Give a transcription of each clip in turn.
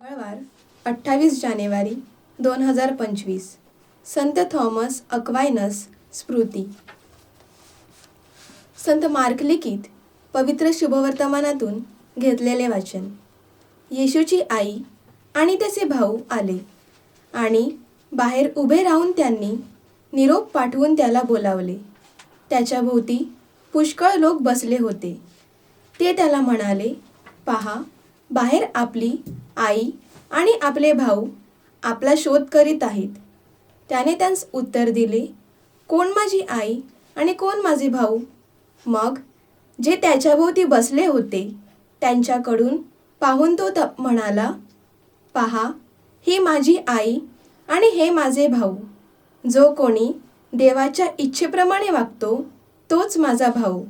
मंगळवार अठ्ठावीस जानेवारी दोन हजार पंचवीस. संत थॉमस अक्वायनस स्मृती. संत मार्क लिखित पवित्र शुभवर्तमानातून घेतलेले वाचन. येशूची आई आणि त्याचे भाऊ आले आणि बाहेर उभे राहून त्यांनी निरोप पाठवून त्याला बोलावले. त्याच्या भोवती पुष्कळ लोक बसले होते. ते त्याला म्हणाले पहा बाहेर आपली आई आणि आपले भाऊ आपला शोध करीत आहेत. त्याने त्यांस उत्तर दिले कोण माझी आई आणि कोण माझे भाऊ? मग जे त्याच्याभोवती बसले होते त्यांच्याकडून पाहून तो त म्हणाला पहा ही माझी आई आणि हे माझे भाऊ. जो कोणी देवाच्या इच्छेप्रमाणे वागतो तोच माझा भाऊ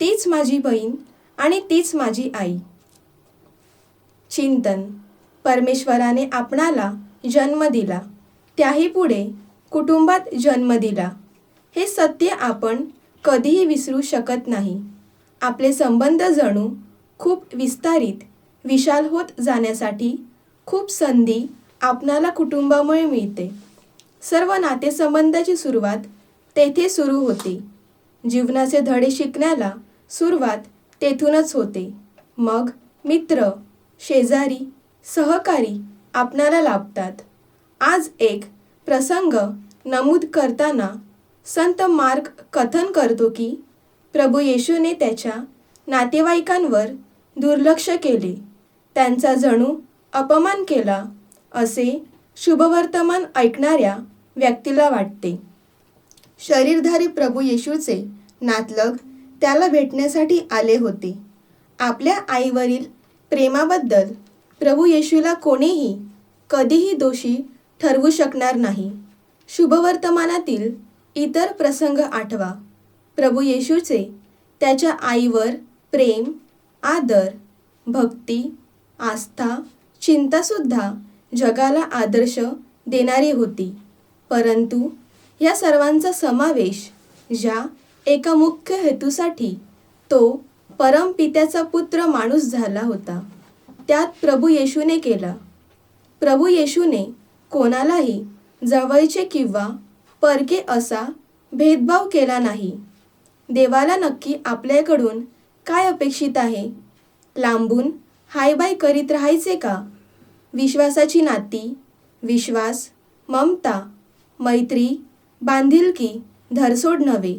तीच माझी बहीण आणि तीच माझी आई. चिंतन परमेश्वराने आपणाला जन्म दिला. त्याही पुढे कुटुंबात जन्म दिला. हे सत्य आपण कधीही विसरू शकत नाही. आपले संबंध जणू खूप विस्तारित विशाल होत जाण्यासाठी खूप संधी आपणाला कुटुंबामुळे मिळते. सर्व नातेसंबंधाची सुरुवात तेथे सुरू होते. जीवनाचे धडे शिकण्याला सुरुवात तेथूनच होते. मग मित्र शेजारी सहकारी आपणाला लाभतात. आज एक प्रसंग नमूद करताना संत मार्क कथन करतो की प्रभू येशूने त्याच्या नातेवाईकांवर दुर्लक्ष केले. त्यांचा जणू अपमान केला असे शुभवर्तमान ऐकणाऱ्या व्यक्तीला वाटते. शरीरधारी प्रभू येशूचे नातलग त्याला भेटण्यासाठी आले होते. आपल्या आईवरील प्रेमाबद्दल प्रभू येशूला कोणीही कधीही दोषी ठरवू शकणार नाही. शुभवर्तमानातील इतर प्रसंग आठवा. प्रभू येशूचे त्याच्या आईवर प्रेम आदर भक्ती आस्था चिंतासुद्धा जगाला आदर्श देणारी होती. परंतु या सर्वांचा समावेश ज्या एका मुख्य हेतूसाठी तो परमपित्याचा पुत्र माणूस झाला होता. त्यात प्रभू येशूने केला. प्रभू येशूने कोणालाही जवळचे किंवा परके असा भेदभाव केला नाही. देवाला नक्की आपल्याकडून काय अपेक्षित आहे? लांबून हाय बाय करीत राहायचे का? विश्वासाची नाती विश्वास ममता मैत्री बांधिलकी धरसोड नव्हे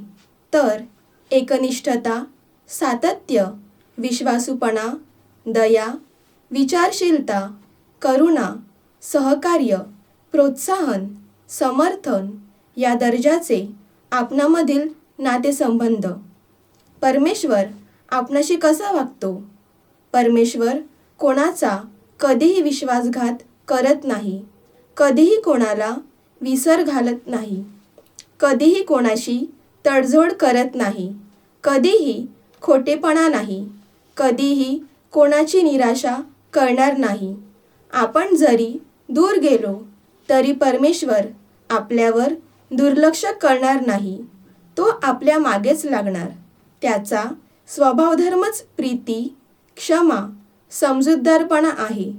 तर एकनिष्ठता सातत्य विश्वासूपणा दया विचारशीलता करुणा सहकार्य प्रोत्साहन समर्थन या दर्जाचे आपणामधील नातेसंबंध. परमेश्वर आपणाशी कसा वागतो? परमेश्वर कोणाचा कधीही विश्वासघात करत नाही कधीही कोणाला विसर घालत नाही कधीही कोणाशी तडजोड करत नाही कधीही खोटेपणा नाही कधीही कोणाची निराशा करणार नाही. आपण जरी दूर गेलो तरी परमेश्वर आपल्यावर दुर्लक्ष करणार नाही. तो आपल्या मागेच लागणार. त्याचा स्वभावधर्मच प्रीती क्षमा समजूतदारपणा आहे.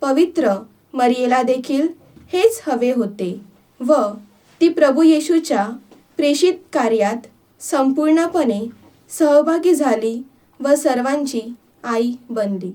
पवित्र मरियेला देखील हेच हवे होते व ती प्रभू येशूच्या प्रेषित कार्यात संपूर्णपणे सहभागी झाली व सर्वांची आई बनली.